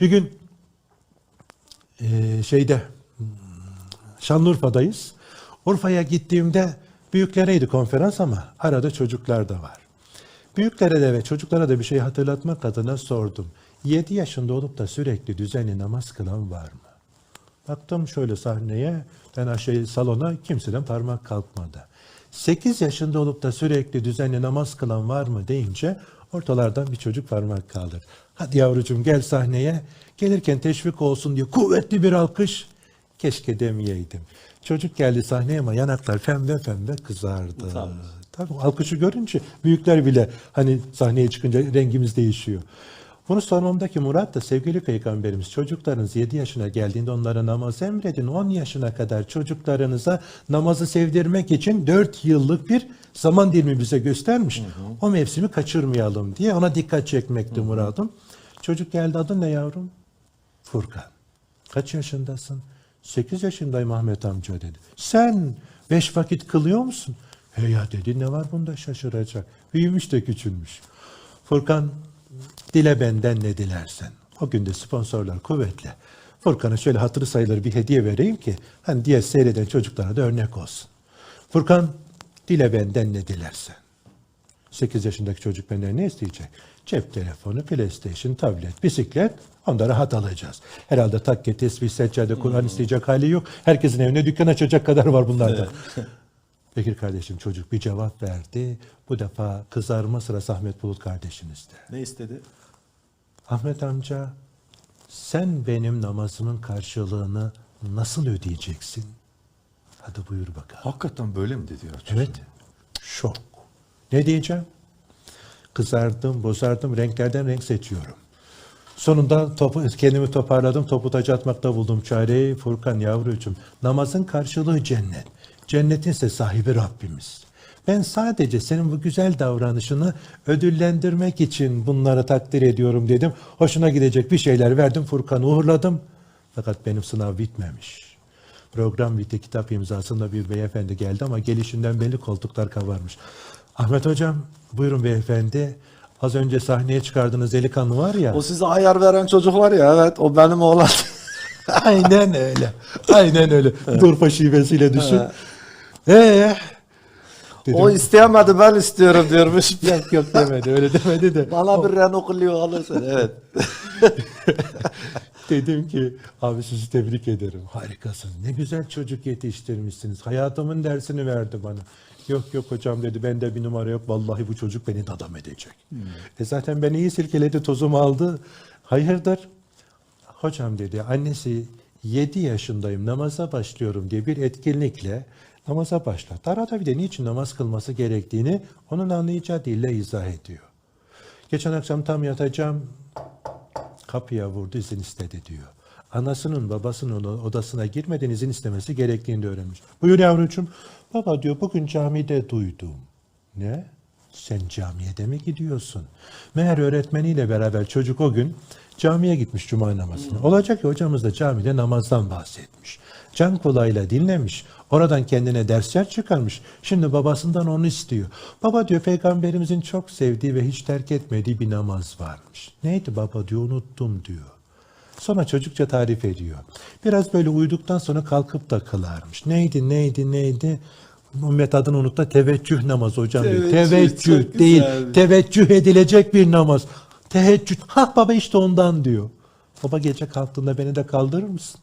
Bir gün eee, şeyde Şanlıurfa'dayız. Urfa'ya gittiğimde büyüklereydi konferans ama arada çocuklar da var. Büyüklere de ve çocuklara da bir şey hatırlatmak adına sordum. 7 yaşında olup da sürekli düzenli namaz kılan var mı? Baktım şöyle sahneye, ben aşağı salona kimseden parmak kalkmadı. 8 yaşında olup da sürekli düzenli namaz kılan var mı deyince ortalardan bir çocuk parmak kaldırdı. Hadi yavrucuğum gel sahneye. Gelirken teşvik olsun diye kuvvetli bir alkış. Keşke demeyeydim. Çocuk geldi sahneye ama yanaklar pembe pembe kızardı. Utanmış. Tabii alkışı görünce büyükler bile hani sahneye çıkınca rengimiz değişiyor. Bunu sormamdaki Murat da sevgili peygamberimiz çocuklarınız 7 yaşına geldiğinde onlara namaz emredin. 10 yaşına kadar çocuklarınıza namazı sevdirmek için 4 yıllık bir zaman dilimi bize göstermiş. O mevsimi kaçırmayalım diye ona dikkat çekmekti muradım. Çocuk geldi adın ne yavrum? Furkan. Kaç yaşındasın? 8 yaşındayım Ahmet amca dedi. Sen beş vakit kılıyor musun? He ya dedi ne var bunda şaşıracak. Büyümüş de küçülmüş. Furkan dile benden ne dilersen. O gün de sponsorlar kuvvetli. Furkan'a şöyle hatırı sayılır bir hediye vereyim ki hani diye seyreden çocuklara da örnek olsun. Furkan dile benden ne dilersen. 8 yaşındaki çocuk benden ne isteyecek? Cep telefonu, PlayStation, tablet, bisiklet. Onda rahat alacağız. Herhalde takke, tesbih, seccade, Kur'an isteyecek hali yok. Herkesin evine dükkan açacak kadar var bunlardan. Bekir kardeşim çocuk bir cevap verdi. Bu defa kızarma sırası Ahmet Bulut kardeşinizde. Ne istedi? Ahmet amca sen benim namazımın karşılığını nasıl ödeyeceksin? Hadi buyur bakalım. Hakikaten böyle mi dedi ya? Evet. Şok. Ne diyeceğim? Kızardım, bozardım, renklerden renk seçiyorum. Sonunda topu, kendimi toparladım, topu taca atmakta buldum çareyi. Furkan yavrucuğum, namazın karşılığı cennet. Cennetin ise sahibi Rabbimiz. Ben sadece senin bu güzel davranışını ödüllendirmek için bunları takdir ediyorum dedim. Hoşuna gidecek bir şeyler verdim, Furkan'ı uğurladım. Fakat benim sınav bitmemiş. Program bitti, kitap imzasında bir beyefendi geldi ama gelişinden belli koltuklar kabarmış. Ahmet hocam, buyurun beyefendi. Az önce sahneye çıkardığınız delikanlı var ya. O size ayar veren çocuk var ya evet o benim oğlan. Aynen öyle. Aynen öyle. Durpa şivesiyle düşün. Ee, dedim, o isteyemedi ben istiyorum diyormuş. yok yok demedi. Öyle demedi de. Bana bir Renault Clio alırsın. Evet. Dedim ki abi sizi tebrik ederim. Harikasınız. Ne güzel çocuk yetiştirmişsiniz. Hayatımın dersini verdi bana. Yok yok hocam dedi bende bir numara yok. Vallahi bu çocuk beni dadam edecek. E zaten beni iyi silkeledi tozumu aldı. Hayırdır? Hocam dedi annesi 7 yaşındayım namaza başlıyorum diye bir etkinlikle namaza başlattı. Arada bir de niçin namaz kılması gerektiğini onun anlayacağı dille izah ediyor. Geçen akşam tam yatacağım kapıya vurdu izin istedi diyor. Anasının babasının odasına girmeden izin istemesi gerektiğini de öğrenmiş. Buyur yavrucuğum. Baba diyor bugün camide duydum. Ne? Sen camiye de mi gidiyorsun? Meğer öğretmeniyle beraber çocuk o gün camiye gitmiş cuma namazına. Olacak ki hocamız da camide namazdan bahsetmiş. Can kulağıyla dinlemiş. Oradan kendine dersler çıkarmış. Şimdi babasından onu istiyor. Baba diyor peygamberimizin çok sevdiği ve hiç terk etmediği bir namaz varmış. Neydi baba diyor unuttum diyor. Sonra çocukça tarif ediyor. Biraz böyle uyuduktan sonra kalkıp da kılarmış. Neydi neydi neydi? Ümmet adını unut da teveccüh namazı hocam diyor. Teveccüh, değil. güzelmiş. Teveccüh edilecek bir namaz. Teheccüd. Ha baba işte ondan diyor. Baba gece kalktığında beni de kaldırır mısın?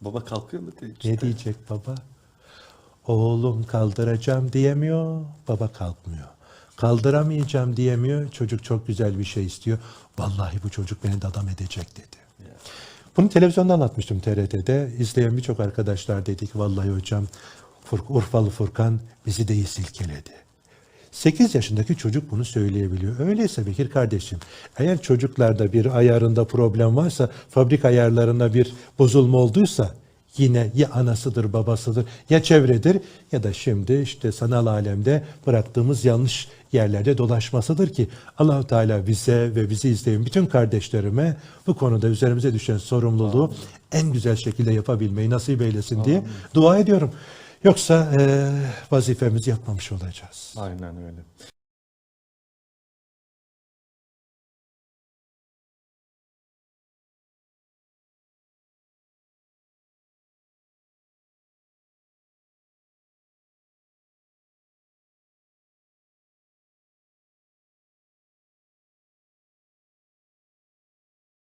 Baba kalkıyor mu? Ne diyecek baba? Oğlum kaldıracağım diyemiyor, baba kalkmıyor. Kaldıramayacağım diyemiyor, çocuk çok güzel bir şey istiyor. Vallahi bu çocuk beni de adam edecek dedi. Bunu televizyonda anlatmıştım TRT'de. İzleyen birçok arkadaşlar dedi ki vallahi hocam Urfalı Furkan bizi de silkeledi. 8 yaşındaki çocuk bunu söyleyebiliyor. Öyleyse Bekir kardeşim, eğer çocuklarda bir ayarında problem varsa, fabrik ayarlarında bir bozulma olduysa yine ya anasıdır, babasıdır, ya çevredir ya da şimdi işte sanal alemde bıraktığımız yanlış yerlerde dolaşmasıdır ki Allahu Teala bize ve bizi izleyen bütün kardeşlerime bu konuda üzerimize düşen sorumluluğu en güzel şekilde yapabilmeyi nasip eylesin diye dua ediyorum. Yoksa eee vazifemizi yapmamış olacağız. Aynen öyle.